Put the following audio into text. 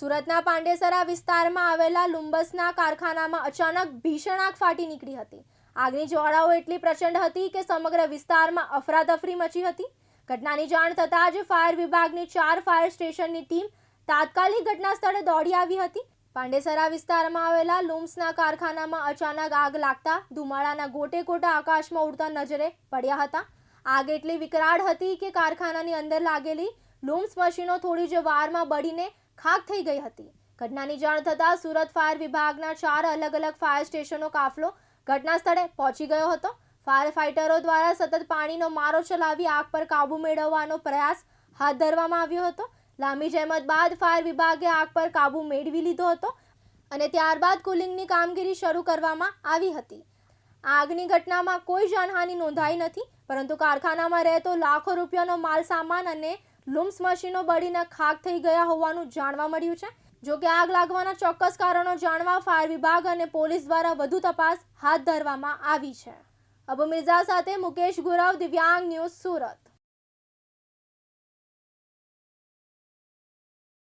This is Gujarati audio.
સુરતના પાંડેસરા વિસ્તારમાં આવેલા લુંબસના કારખાનામાં અચાનક ભીષણ આગ ફાટી નીકળી હતી. આગની જ્વાળાઓ એટલી પ્રચંડ હતી કે સમગ્ર વિસ્તારમાં અફરાતફરી મચી હતી. ઘટનાની જાણ થતાં જ ફાયર વિભાગની ચાર ફાયર સ્ટેશનની ટીમ તાત્કાલિક ઘટના સ્થળે દોડી આવી હતી. પાંડેસરા વિસ્તારમાં આવેલા લુમ્સના કારખાનામાં અચાનક આગ લાગતા ધુમાડાના ગોટે ગોટા આકાશમાં ઉડતા નજરે પડ્યા હતા. આગ એટલી વિકરાળ હતી કે કારખાનાની અંદર લાગેલી લૂમ્સ મશીનો થોડી જ વારમાં બળીને ખાક થઈ ગઈ હતી. ઘટનાની જાણ થતાં સુરત ફાયર વિભાગના ચાર અલગ અલગ ફાયર સ્ટેશનો કાફલો ઘટના સ્થળે પહોંચી ગયો હતો. ફાયર ફાઇટરો દ્વારા સતત પાણીનો મારો ચલાવી આગ પર કાબૂ મેળવવાનો પ્રયાસ હાથ ધરવામાં આવ્યો હતો. લાંબી જહેમત બાદ ફાયર વિભાગે આગ પર કાબૂ મેળવી લીધો હતો અને ત્યારબાદ કુલિંગની કામગીરી શરૂ કરવામાં આવી હતી. આગની ઘટનામાં કોઈ જાનહાનિ નોંધાઈ નથી, પરંતુ કારખાનામાં રહેતો લાખો રૂપિયાનો માલ સામાન અને લૂમ્સ મશીનો બળીને ખાક થઈ ગયા હોવાનું જાણવા મળ્યું છે. જો કે આગ લાગવાના ચોક્કસ કારણો જાણવા ફાયર વિભાગ અને પોલીસ દ્વારા વધુ તપાસ હાથ ધરવામાં આવી છે. અબુ મિર્ઝા સાથે મુકેશ ગુરવ, દિવ્યાંગ ન્યૂઝ સુરત.